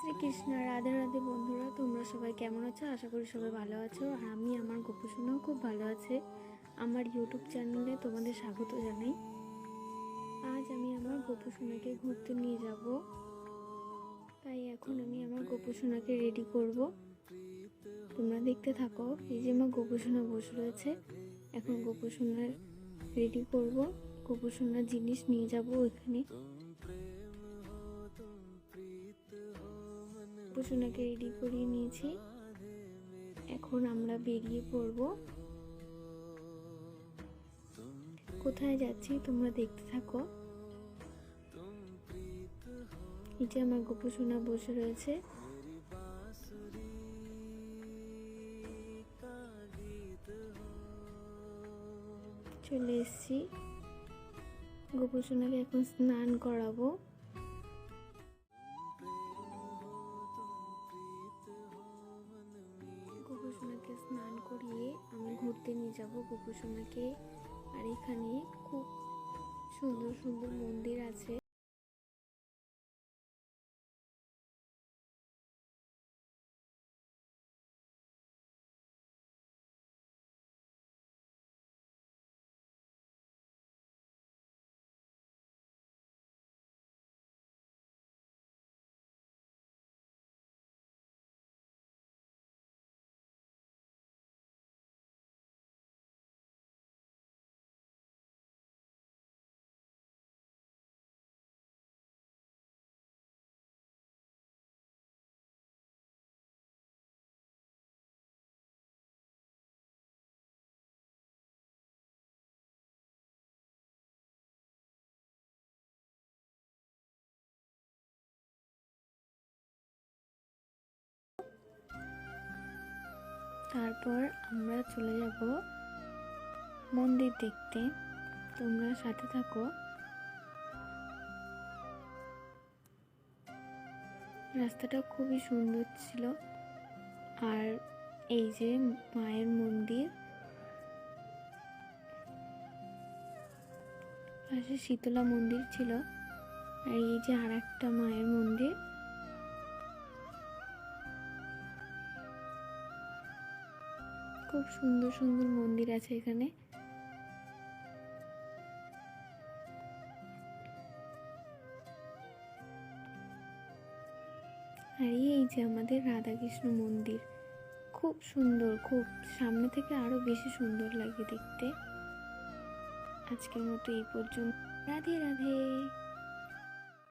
শ্রীকৃষ্ণ, রাধে রাধে বন্ধুরা, তোমরা সবাই কেমন আছো? আশা করি সবাই ভালো আছো। আর আমি আমার গোপসোনাও খুব ভালো আছে। আমার ইউটিউব চ্যানেলে তোমাদের স্বাগত জানাই। আজ আমি আমার গোপসোনাকে ঘুরতে নিয়ে যাব। তাই এখন আমি আমার গোপসোনাকে রেডি করব। তোমরা দেখতে থাকো, এই যে আমার গোপসোনা বসে রয়েছে। এখন গোপসোনার রেডি করব। গোপসোনার জিনিস নিয়ে যাব ওইখানে। গোপসোনাকে রেডি করিয়ে নিয়েছি। এখন আমরা বেরিয়ে পড়ব। কোথায় যাচ্ছি তোমরা দেখতে থাকো। এই যে আমার গোপসোনা বসে রয়েছে। চলে এসছি। গোপসোনাকে এখন স্নান করাবো। গোপসোনাকে স্নান করিয়ে আমি ঘুরতে নিয়ে যাব গোপসোনাকে। আর এখানে খুব সুন্দর সুন্দর মন্দির আছে। তারপর আমরা চলে যাব মন্দির দেখতে। তোমরা সাথে থাকো। রাস্তাটা খুবই সুন্দর ছিল। আর এই যে মায়ের মন্দির। পাশে শীতলা মন্দির ছিল। আর এই যে আর একটা মায়ের মন্দির। খুব সুন্দর সুন্দর মন্দির আছে এখানে। আর এই যে আমাদের রাধাকৃষ্ণ মন্দির, খুব সুন্দর, খুব সামনে থেকে আরও বেশি সুন্দর লাগে দেখতে। আজকের মতো এই পর্যন্ত। রাধে রাধে।